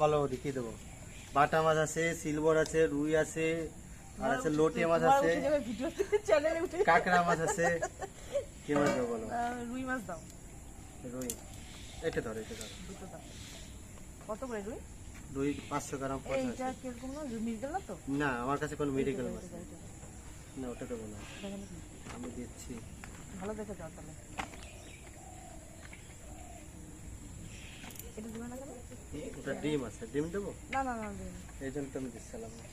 বলো দেখিয়ে দেবো। বাটা মাছ আছে সিলভার আছে রুই আছে আর আছে লোটে মাছ আছে কাঁকড়া মাছ আছে। কি মাছ দেবো বলো? রুই মাছ দাও। রুই। এটা ধরো এটা ধরো। কত করে রুই? রুই পাঁচশো গ্রাম না আমার কাছে কোনো মেডিকেল মাছ। না ওটা দেবো না। আমি দিচ্ছি। ভালো দেখে তাহলে। এটা দিবে না কেন? ওটা ডিম আছে ডিম দেবো? না না না এই জন্য তো আমি দিচ্ছিলাম না।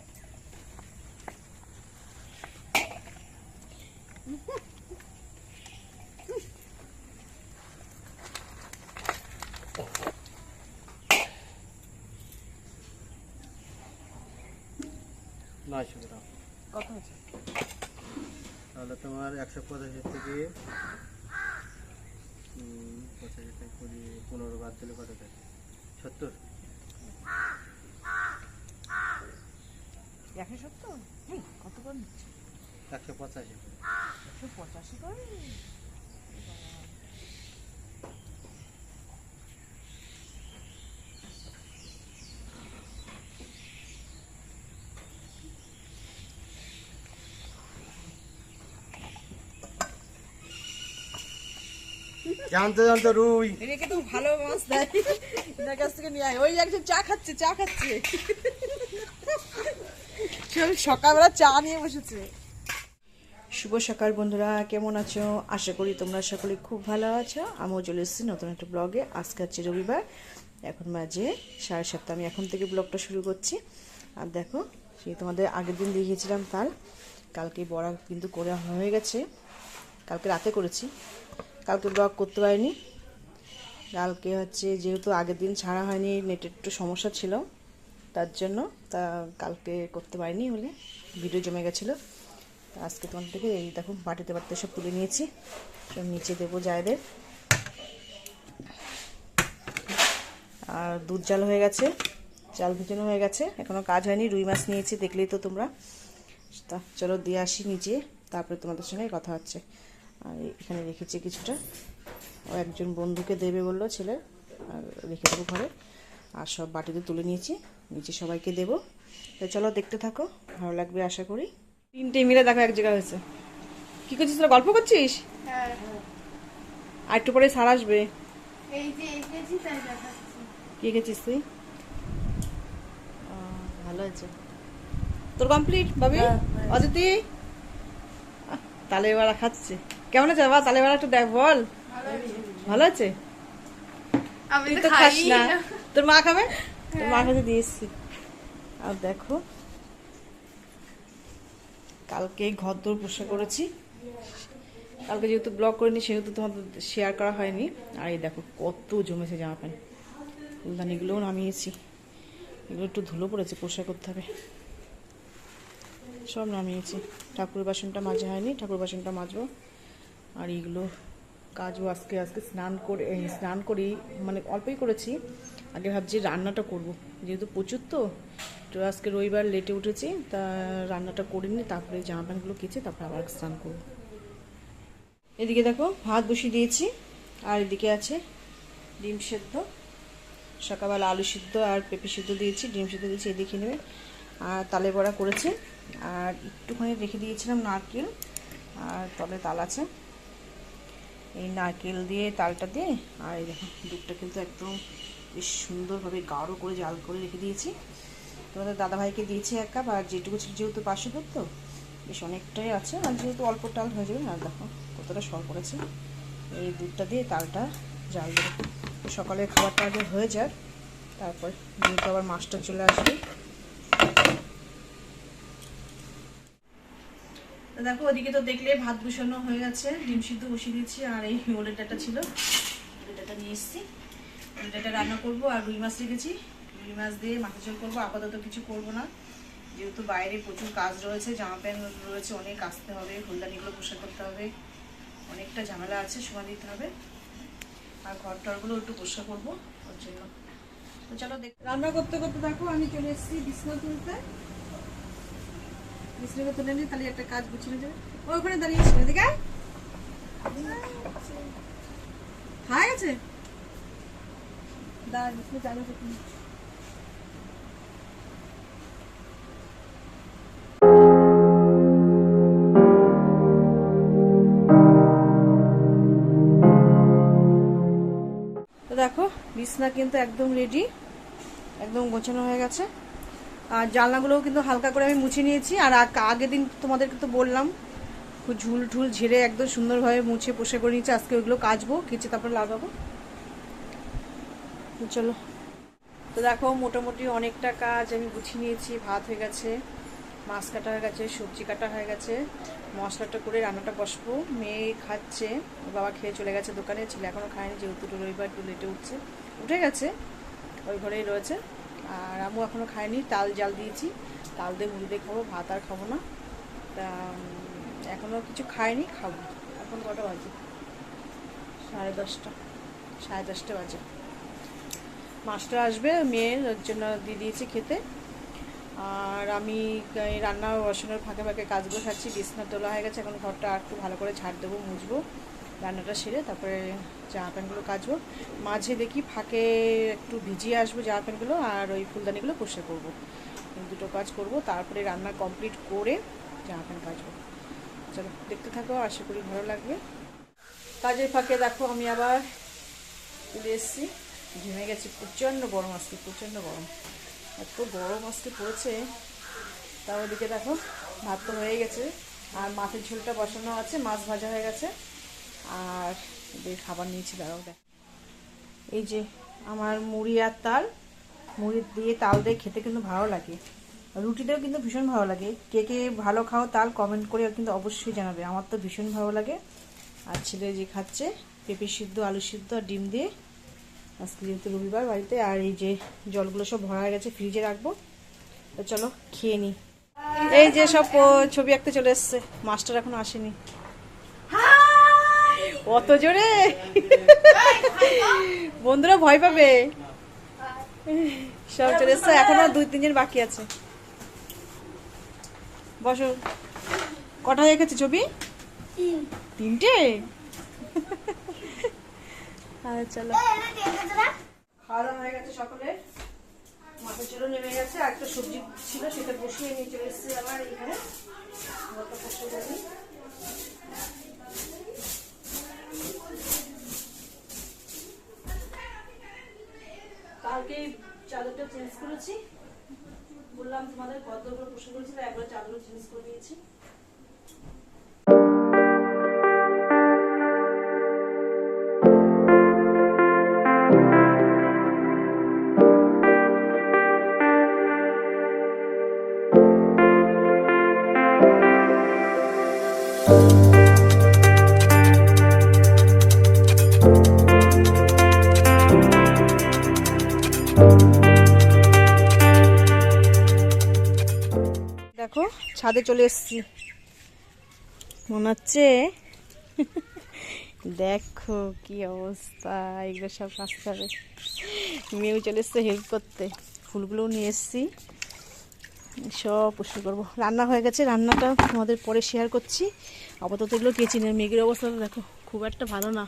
নয়শো গ্রাম। কত হয়েছে তাহলে তোমার একশো পঁচাশি থেকে পঁচাশি থেকে কুড়ি পনেরো বাদ দিলে কত থাকে সত্তর। একশো সত্তর? কত করে নিচ্ছে? একশো পঁচাশি। একশো পঁচাশি করে? জানতো জানতো রুই। এটাকে তো ভালো মাছ দেয়। কাছ থেকে নিয়ে আয়। ওই একজন চা খাচ্ছে চা খাচ্ছে। সকালবেলা চা নিয়ে বসেছে। শুভ সকাল বন্ধুরা, কেমন আছো? আশা করি তোমরা সকলে খুব ভালো আছো। আমিও চলে এসেছি নতুন একটা ব্লগে আজকে হচ্ছে রবিবার। এখন বাজে সাড়ে সাতটা। আমি এখন থেকে ব্লগটা শুরু করছি। আর দেখো সেই তোমাদের আগের দিন দেখিয়েছিলাম তাল কালকে বড়া কিন্তু করে হয়ে গেছে। কালকে রাতে করেছি। কালকে ব্লগ করতে পারিনি। কালকে হচ্ছে যেহেতু আগের দিন ছাড়া হয়নি নেটের একটু সমস্যা ছিল, তার জন্য তা কালকে করতে পারিনি বলে ভিডিও জমে গেছিল। আজকে তোমার থেকে এই দেখো বাটিতে বাটিতে সব তুলে নিয়েছি, সব নিচে দেবো জায়দের। আর দুধ জাল হয়ে গেছে চাল ভিজানো হয়ে গেছে এখনও কাজ হয়নি, রুই মাছ নিয়েছি, দেখলেই তো তোমরা। তা চলো দিয়ে আসি নিচে, তারপরে তোমাদের সঙ্গে কথা হচ্ছে। আর এখানে রেখেছি কিছুটা। ও একজন বন্ধুকে দেবে বলল ছেলে আর রেখে দেবো ঘরে। আর সব বাটিতে তুলে নিয়েছি নিচে সবাইকে দেবো। তো চলো দেখতে থাকো ভালো লাগবে আশা করি। তিনটে মিলে দেখো এক জায়গায় হয়েছে। কি করছিস তোরা গল্প করছিস? আর একটু পরে সার আসবে। কি গেছিস তুই? ভালো আছে। তোর কমপ্লিট বাবি অদিতি? আহ, তালে বাড়া খাচ্ছে। কেমন আছে বাবা? তালে বাড়া একটু দেখ বল। ভালো আছে? তুই তো খাস না। তোর মা খাবে? তোর মা কাছে দিয়ে এসছি। আর দেখো কালকে ঘর দৌড় পোষা করেছি। কালকে যেহেতু ব্লগ করিনি সেহেতু তোমাদের শেয়ার করা হয়নি। আর এই দেখো কত জমেছে জামা প্যান্ট। ফুলদানিগুলোও নামিয়েছি। এগুলো একটু ধুলো পড়েছে পোষা করতে হবে। সব নামিয়েছি। ঠাকুর বাসনটা মাজা হয়নি ঠাকুর বাসনটা মাজবো। আর এইগুলো কাজও আজকে আজকে স্নান করে স্নান করি মানে অল্পই করেছি। আগে ভাবছি রান্নাটা করব। যেহেতু প্রচুর তো তো আজকে রবিবার লেটে উঠেছি, তা রান্নাটা করে করিনি তারপরে জামা প্যান্টগুলো কেচে তারপরে আবার স্নান করব। এদিকে দেখো, ভাত বসিয়ে দিয়েছি, আর এদিকে আছে ডিম সেদ্ধ। সকালবেলা আলু সিদ্ধ আর পেঁপে সিদ্ধ দিয়েছি, ডিম সিদ্ধ দিয়েছি, এদিকে নেবে। আর তালে বড়া করেছে, আর একটুখানি রেখে দিয়েছিলাম নারকেল, আর তবে তাল আছে। এই নারকেল দিয়ে, তালটা দিয়ে, আর এই দেখো দুধটা কিন্তু একদম বেশ সুন্দরভাবে গাঢ় করে জাল করে রেখে দিয়েছি। তোমাদের দাদাভাইকে দিয়েছি এক কাপ, আর যেটুকু ছিল যেহেতু পাশে দুধ তো বেশ অনেকটাই আছে, আর যেহেতু অল্প টাল হয়ে যাবে, আর দেখো কতটা সর পড়েছে। এই দুধটা দিয়ে তালটা জাল দেবো। সকালের খাবারটা আগে হয়ে যাক, তারপর যেহেতু আবার মাছটা চলে আসবে। দেখো, ওদিকে তো দেখলে ভাত বসানো হয়ে গেছে, ডিম সিদ্ধ বসিয়ে দিয়েছি, আর এই ওলের ডাটা ছিল। ওলের ডাটা নিয়ে এসেছি। ওলের ডাটা রান্না করব আর রুই মাছ রেখেছি। রুই মাছ দিয়ে মাথা ঝোল করব, আপাতত কিছু করব না। যেহেতু বাইরে প্রচুর কাজ রয়েছে, জামা প্যান্ট রয়েছে, অনেক আসতে হবে, ফুলদানিগুলো পোষা করতে হবে। অনেকটা ঝামেলা আছে, সময় দিতে হবে। আর ঘর টরগুলো একটু পরিষ্কার করব, ওর জন্য। তো চলো দেখ রান্না করতে করতে দেখো, আমি চলে এসেছি বিছনা তুলতে। মিশ্রিকে তুলে নিই তাহলে একটা কাজ গুছিয়ে যাবে তুমি দেখো, বিছনা কিন্তু একদম রেডি একদম গোছানো হয়ে গেছে। আর জানলাগুলোও কিন্তু হালকা করে আমি মুছে নিয়েছি। আর আগ- আগের দিন তোমাদেরকে তো বললাম, খুব ঝুল ঠুল ঝেড়ে একদম সুন্দরভাবে মুছে পোষে করে নিয়েছি। আজকে ওইগুলো কাচবো, কেচে তারপরে লাগাবো। চলো। তো দেখো, মোটামুটি অনেকটা কাজ আমি গুছিয়ে নিয়েছি। ভাত হয়ে গেছে, মাছ কাটা হয়ে গেছে, সবজি কাটা হয়ে গেছে। মশলাটা করে রান্নাটা বসবো। মেয়ে খাচ্ছে বাবা খেয়ে চলে গেছে দোকানে। ছেলে এখনও খায়নি, যেহেতু রবিবার একটু লেটে উঠছে। উঠে গেছে, ওই ঘরেই রয়েছে। আর আমু এখনও খায়নি, তাল জাল দিয়েছি। তাল দিয়ে মুড়ি দিয়ে খাব, ভাত আর খাব না। তা এখনও কিছু খায়নি খাব। এখন কটা বাজে? সাড়ে দশটা সাড়ে দশটা বাজে। মাছটা আসবে মেয়ের জন্য দিয়ে দিয়েছি খেতে। আর আমি রান্না বসানোর ফাঁকে ফাঁকে কাজগুলো খাচ্ছি বিছনা তোলা হয়ে গেছে, এখন ঘরটা আর একটু ভালো করে ঝাড় দেবো, মুছবো। রান্নাটা সেরে তারপরে জামা প্যান্টগুলো কাচবো। মাঝে দেখি ফাঁকে একটু ভিজিয়ে আসব জামা প্যান্টগুলো আর ওই ফুলদানিগুলো কষে করব। দুটো কাজ করব, তারপরে রান্না কমপ্লিট করে জামা প্যান্ট কাচবো। চলো, দেখতে থাকো, আশা করি ভালো লাগবে। কাজের ফাঁকে দেখো, আমি আবার চলে এসেছি। ঘেমে গেছি, প্রচণ্ড গরম আজকে, প্রচণ্ড গরম। এত গরম আজকে পড়েছে। তার ওদিকে দেখো, ভাত তো হয়ে গেছে। আর মাছের ঝোলটা বসানো আছে, মাছ ভাজা হয়ে গেছে। আর এদের খাবার নিয়েছি দাঁড়াও দেখ এই যে আমার মুড়ি আর তাল, মুড়ি দিয়ে তাল দিয়ে খেতে কিন্তু ভালো লাগে। রুটিটাও কিন্তু ভীষণ ভালো লাগে। কে কে ভালো খাও তাল কমেন্ট করে কিন্তু অবশ্যই জানাবে। আমার তো ভীষণ ভালো লাগে। আর ছেলে যে খাচ্ছে, পেঁপে সিদ্ধ, আলু সিদ্ধ আর ডিম দিয়ে। আজকে যেহেতু রবিবার বাড়িতে, আর এই যে জলগুলো সব ভরা গেছে, ফ্রিজে রাখব। তো চলো খেয়ে নিই এই যে সব ছবি আঁকতে চলে এসছে। মাস্টার এখনও আসেনি। অত জোরে? বন্ধুরা ভয় পাবে। সব চলে এসছে এখনও দুই তিনজন বাকি আছে। বসো। কটা হয়ে গেছে ছবি? তিনটে? আচ্ছা চলো। খাওয়া দাওয়া হয়ে গেছে সকলের। মাছের ঝোলও নেমে গেছে আর একটা সবজি ছিল সেটা বসিয়ে নিয়ে চলে এসেছি আবার এখানে। কালকে চাদরটা চেঞ্জ করেছি। বললাম তোমাদের কতগুলো প্রশ্ন করেছিল একবার চাদর চেঞ্জ করে দিয়েছি চলে এসেছি। মনে হচ্ছে দেখো কি অবস্থা এগুলো সব হবে মেয়েও চলে এসছে হেল্প করতে। ফুলগুলোও নিয়ে এসেছি। সব পুষ্টি করব। রান্না হয়ে গেছে রান্নাটা তোমাদের পরে শেয়ার করছি। আপাতত এগুলো কেচি নেই। মেঘের অবস্থা দেখো খুব একটা ভালো না।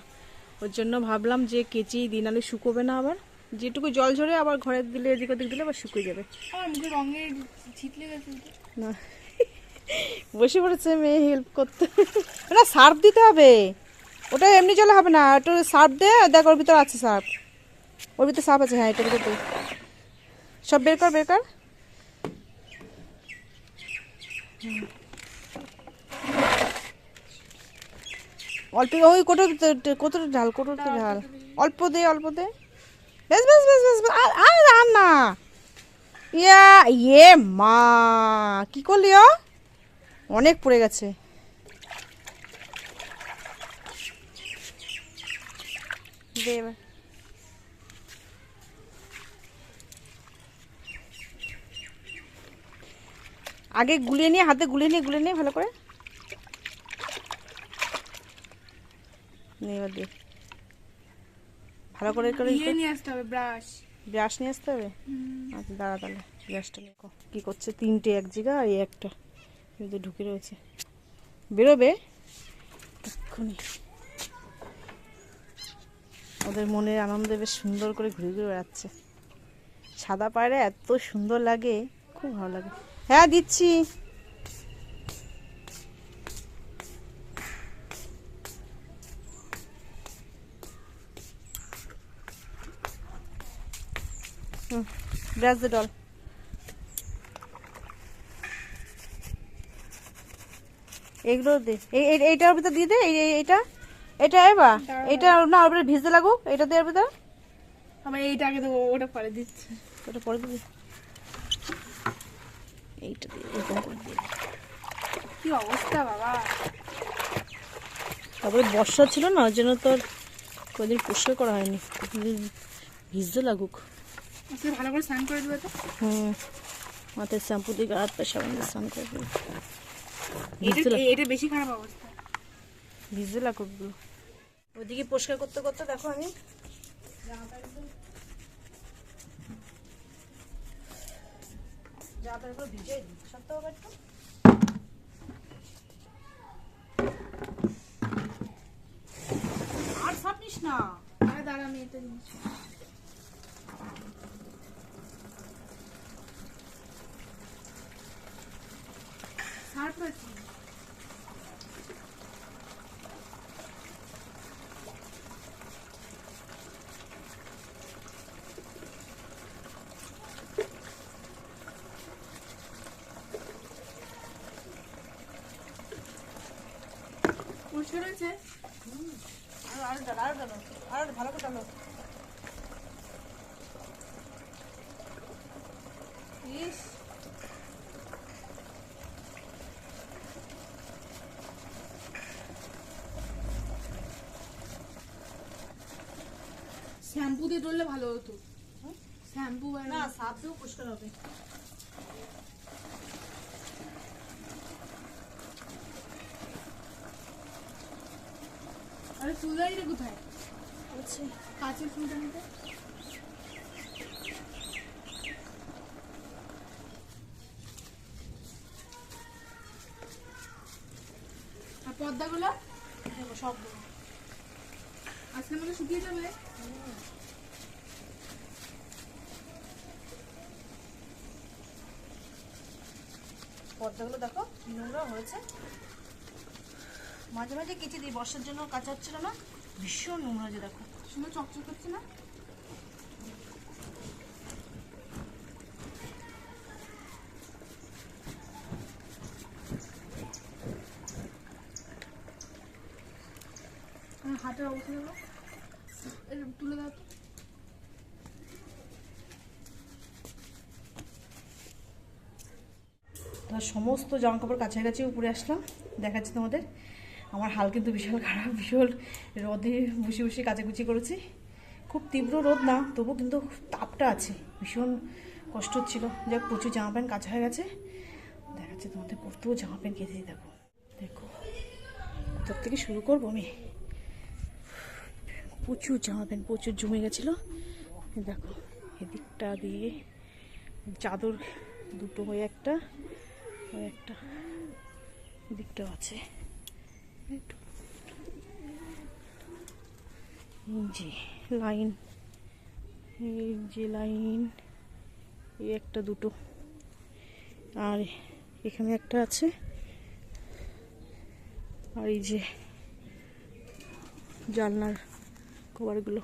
ওর জন্য ভাবলাম যে কেচি দিন আলে শুকোবে না আবার। যেটুকু জল ঝরে আবার ঘরে দিলে এদিক ওদিক দিলে আবার শুকিয়ে যাবে। আমার মুখে রঙের ছিটলে গেছে। না। বসে পড়েছে মেয়ে হেল্প করতে। না সার্ফ দিতে হবে। ওটা এমনি জলে হবে না, একটু সার্ফ দে, দেখ ওর ভিতর আছে সার্ফ। ওর ভিতরে সার্ফ আছে হ্যাঁ এটার ভিতরে সব বের কর বের কর। অল্প, ওই কোটো কতটা ঢাল কোটোটা ঢাল। অল্প দে অল্প দে। বেশ বেশ বেশ বেশ আর আর না ইয়া ইয়ে মা, কি করলি ও? অনেক পড়ে গেছে। আগে গুলিয়ে নিয়ে হাতে গুলিয়ে নিয়ে গুলিয়ে নিয়ে ভালো করে। এবার ভালো করে করে ইয়ে নিয়ে আসতে হবে ব্রাশ ব্রাশ নিয়ে আসতে হবে? আচ্ছা দাঁড়া তাহলে ব্রাশটা। কি করছে? তিনটে এক জায়গা আর এই একটা। কিন্তু ঢুকে রয়েছে। বেরোবে? এক্ষুনি। ওদের মনের আনন্দে বেশ সুন্দর করে ঘুরে ঘুরে বেড়াচ্ছে। সাদা পায়রা এত সুন্দর লাগে, খুব ভালো লাগে। হ্যাঁ দিচ্ছি। হুম, ব্রাশ দে ডল। এগুলো দে। এই এই- এইটার ভিতর দিয়ে দে এই এই- এইটা। এটা এবা এটা না ওর ভিজতে লাগুক এটা দেওয়ার ভিতর। আমার এইটা আগে দেবো ওটা পরে দিচ্ছি। ওটা পরে দিবি। এইটা দিয়ে। কি অবস্থা বাবা? তারপরে বর্ষা ছিল না ওই জন্য তোর কদিন পরিষ্কার করা হয়নি। ভিজতে লাগুক। ভালো করে স্নান করে দেবে তো? হুম। মাথায় শ্যাম্পু দিয়ে হাত পা সাবান স্নান করে দিবি। এটা বেশি খারাপ অবস্থা। গুলো পরিষ্কার করতে করতে দেখো আমি। জামা প্যান্টগুলো ভিজিয়ে দিই সত্য একটু আর ছাপিস না। আরে দাঁড়া আমি এটা জিনিস সার্ফ আছে পরিষ্কার হয়েছে আর আর ডাল আর ডাল আর ভালো করে ডালো ইস ধরলে ভালো হতো। শ্যাম্পু আর না সাপ দিয়েও পরিষ্কার হবে। আরে চুলদারিটা কোথায়? আচ্ছা কাঁচের ফুলদানিটা আর পর্দাগুলো দেখো সব দেবো। আজকের মধ্যে শুকিয়ে যাবে। পর্দাগুলো দেখো কি নোংরা হয়েছে। মাঝে মাঝে কেচে দিই, বর্ষার জন্য কাঁচা হচ্ছিল না, ভীষণ নোংরা হয়েছে, দেখো। সুন্দর চকচক করছে না? হাতের অবস্থা তুলে দাও তো সমস্ত জামা কাপড় কাছাকাছি উপরে আসলাম, দেখাচ্ছি তোমাদের। আমার হাল কিন্তু বিশাল খারাপ, বিশাল রোদে বসে বসে কাচাকুচি করেছি। খুব তীব্র রোদ না, তবু কিন্তু তাপটা আছে, ভীষণ কষ্ট হচ্ছিল। যাক, প্রচুর জামা প্যান্ট কাঁচা হয়ে গেছে। দেখাচ্ছি তোমাদের পরতেও জামা প্যান্ট কেঁচে দেখো। দেখো, কোথার থেকে শুরু করব আমি? প্রচুর জামা প্যান্ট, প্রচুর জমে গেছিল। দেখো, এদিকটা দিয়ে চাদর দুটো হয়ে একটা ওই একটা দিকটাও আছে। যে লাইন, এই যে লাইন, এই একটা দুটো। আর এখানে একটা আছে। আর এই যে জানলার কভারগুলো।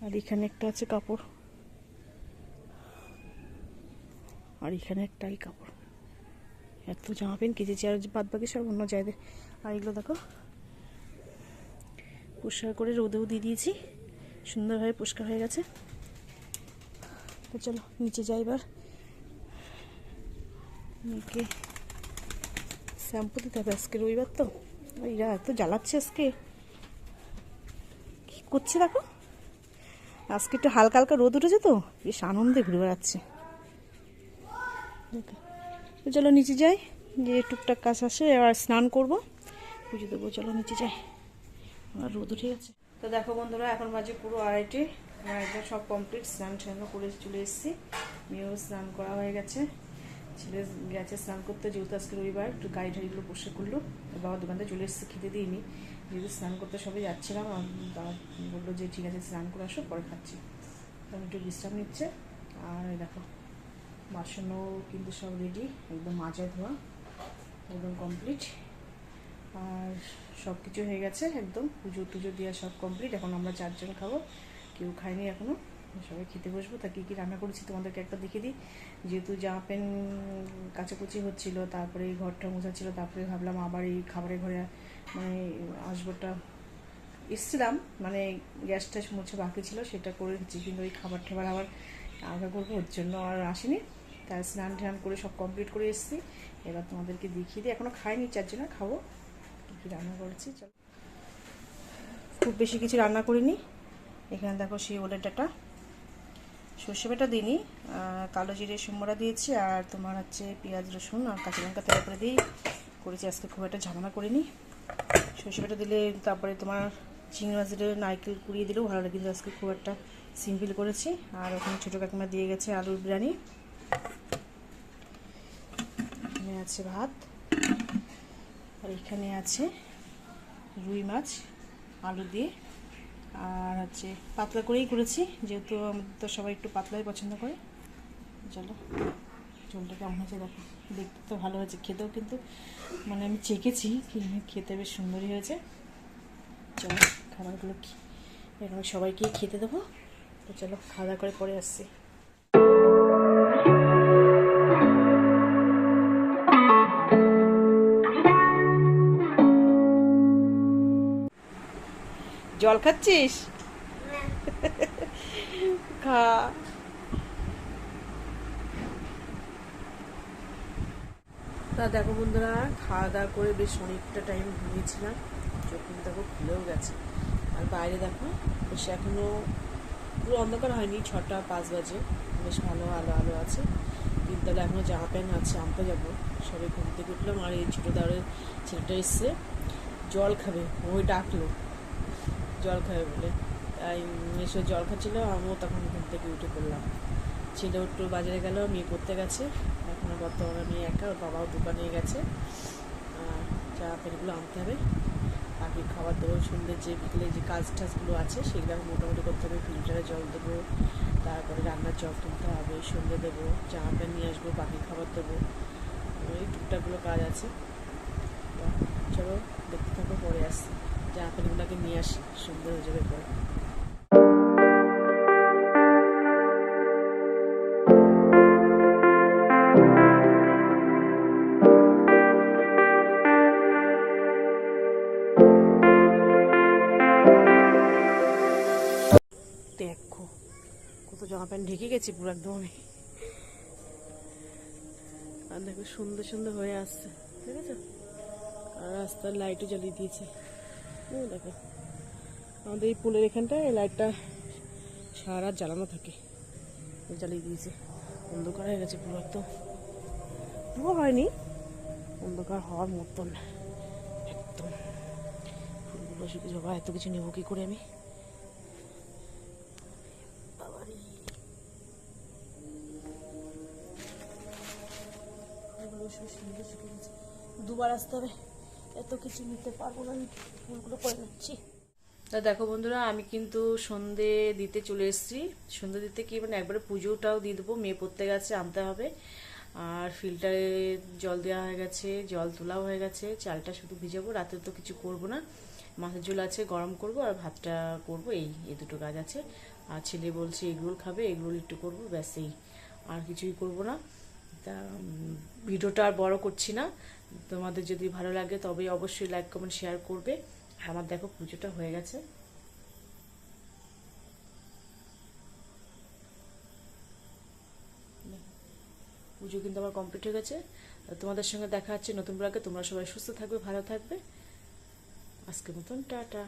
আর এখানে একটা আছে কাপড়। আর এখানে একটাই কাপড়। এত জামা প্যান্ট কেচেছি, আর বাদ বাকি সব অন্য জায়গায়। আর এগুলো দেখো, পরিষ্কার করে রোদেও দিয়ে দিয়েছি, সুন্দরভাবে পরিষ্কার হয়ে গেছে। তো চলো, নিচে যাই এবার। মেয়েকে শ্যাম্পু দিতে হবে আজকে রবিবার তো। এরা এত জ্বালাচ্ছে আজকে। কি করছে দেখো? আজকে একটু হালকা হালকা রোদ উঠেছে তো, বেশ আনন্দে ঘুরে বেড়াচ্ছে। চলো নিচে যাই যে টুকটাক কাজ আসে আর স্নান করব। পুজো দেবো, চলো নিচে যাই। আর রোদ উঠে গেছে। তো দেখো বন্ধুরা, এখন বাজে পুরো আড়াইটে। আমার সব কমপ্লিট স্নান টান করে চলে এসেছি। মেয়েও স্নান করা হয়ে গেছে। ছেলে গেছে স্নান করতে, যেহেতু আজকে রবিবার, একটু গাড়ি ঠাড়িগুলো পরিষ্কার করল। বাবা দোকান থেকে চলে এসেছে, খেতে দিইনি। যেহেতু স্নান করতে সবাই যাচ্ছিলাম বাবা বলল যে ঠিক আছে, স্নান করে আসো, পরে খাচ্ছি। আমি একটু বিশ্রাম নিচ্ছে। আর দেখো বাসনও কিন্তু সব রেডি একদম মাজা ধোয়া, একদম কমপ্লিট আর সব কিছু হয়ে গেছে একদম, পুজো টুজো দেওয়া সব কমপ্লিট এখন আমরা চারজন খাব, কেউ খায়নি এখনও, সবাই খেতে বসবো। তা কী কী রান্না করেছি তোমাদেরকে একটা দেখিয়ে দিই। যেহেতু জামা প্যান্ট কাচাকুচি হচ্ছিল, তারপরে এই ঘরটা মোছা ছিল, তারপরে ভাবলাম আবার এই খাবারের ঘরে মানে আসবোটা। এসছিলাম মানে গ্যাস ট্যাস মুছে বাকি ছিল, সেটা করে রেখেছি কিন্তু ওই খাবার টাবার আবার আলাদা করব ওর জন্য আর আসেনি। তাই স্নান টান করে সব কমপ্লিট করে এসেছি। এবার তোমাদেরকে দেখিয়ে দিই। এখনও খাইনি, চার জন্য খাব। কী কী রান্না করেছি, চলো। খুব বেশি কিছু রান্না করিনি। এখানে দেখো সেই ওলের ডাটা। সর্ষে বাটা দিইনি কালো জিরে সুমরা দিয়েছি, আর তোমার হচ্ছে পেঁয়াজ, রসুন আর কাঁচা লঙ্কা তেল করে দিই। করেছি আজকে খুব একটা ঝামেলা করিনি। সর্ষে বাটা দিলে তারপরে তোমার চিংড়ি মাছ দিলে নারকেল কুড়িয়ে দিলেও ভালো লাগে আজকে খুব একটা সিম্পল করেছি। আর ওখানে ছোটো কাকিমা দিয়ে গেছে আলুর বিরিয়ানি। এখানে আছে ভাত। আর এখানে আছে রুই মাছ, আলু দিয়ে। আর হচ্ছে পাতলা করেই করেছি, যেহেতু আমাদের তো সবাই একটু পাতলাই পছন্দ করে। চলো, ঝোলটা কেমন হয়েছে দেখো। দেখতে তো ভালো হয়েছে, খেতেও কিন্তু মানে আমি চেকেছি খেতে বেশ সুন্দরই হয়েছে। চলো, খাবারগুলো এখন সবাইকে খেতে দেবো। তো চলো খাওয়া দাওয়া করে পরে আসছি। জল খাচ্ছিস? খা। তা দেখো বন্ধুরা খাওয়া দাওয়া করে বেশ অনেকটা টাইম ঘুমিয়েছিলাম। চোখ দেখো খুলেও গেছে। আর বাইরে দেখো বেশ এখনও পুরো অন্ধকার হয়নি, ছটা পাঁচ বাজে। বেশ ভালো, আলো আলো আছে। বিদ্যালয়ে এখনও জামা প্যান্ট আছে, আনতে যাব। সবাই ঘুম থেকে উঠলাম, আর এই ছোটো দাঁড়ের ছেলেটা এসছে। জল খাবে ওই ডাকলো। জল খাবে বলে। তাই এসে জল খাচ্ছিল, আমিও তখন ঘুম থেকে উঠে পড়লাম। ছেলে একটু বাজারে গেল, মেয়ে পড়তে গেছে। এখন বর্তমানে মেয়ে একা, ওর বাবাও দোকানে গেছে। আর চা প্যানগুলো আনতে হবে। বাকি খাবার দেবো সন্ধ্যে যে বিকেলে যে কাজ টাজগুলো আছে, সেগুলো আমি মোটামুটি করতে হবে। ফিল্টারে জল দেবো, তারপরে রান্নার জল তুলতে হবে, সন্ধ্যে দেবো জামা প্যান্ট নিয়ে আসব, বাকি খাবার দেবো। এই টুকটাকগুলো কাজ আছে। চলো দেখতে থাকো, পরে আসছি। জামা প্যান্টগুলোকে নিয়ে আসি, সন্ধ্যে হয়ে যাবে পরে। গেছি পুরো একদম আমি আর দেখো সুন্দর সুন্দর হয়ে আসছে, ঠিক আছে? আর রাস্তার লাইটও জ্বালিয়ে দিয়েছে। দেখো, আমাদের এই পুলের এখানটায় এই লাইটটা সারা জ্বালানো থাকে। জ্বালিয়ে দিয়েছে। অন্ধকার হয়ে গেছে পুরো একদম। পুরো হয়নি, অন্ধকার হওয়ার মতন একদম। ফুলগুলো শুধু জবা এত কিছু নেব কী করে আমি? দুবার আসতে হবে। এত কিছু নিতে পারব না ফুলগুলো করে নিচ্ছি তা দেখো বন্ধুরা, আমি কিন্তু সন্ধে দিতে চলে এসেছি। সন্ধে দিতে কি মানে একবারে পুজোটাও দিয়ে দেবো, মেয়ে পড়তে গেছে আনতে হবে। আর ফিল্টারে জল দেওয়া হয়ে গেছে, জল তোলাও হয়ে গেছে, চালটা শুধু ভিজাবো, রাতে তো কিছু করব না। মাছের ঝোল আছে, গরম করব আর ভাতটা করব, এই এই দুটো কাজ আছে। আর ছেলে বলছে এগরোল খাবে, এগরোল একটু করব, ব্যাস এই, আর কিছুই করব না। তা ভিডিওটা আর বড় করছি না। তোমাদের যদি ভালো লাগে তবে অবশ্যই লাইক কমেন্ট শেয়ার করবে। আমার দেখো পুজোটা হয়ে গেছে। পুজো কিন্তু আমার কমপ্লিট হয়ে গেছে। তোমাদের সঙ্গে দেখা হচ্ছে নতুন ব্লগে তোমরা সবাই সুস্থ থাকবে, ভালো থাকবে। আজকের মতন, টাটা।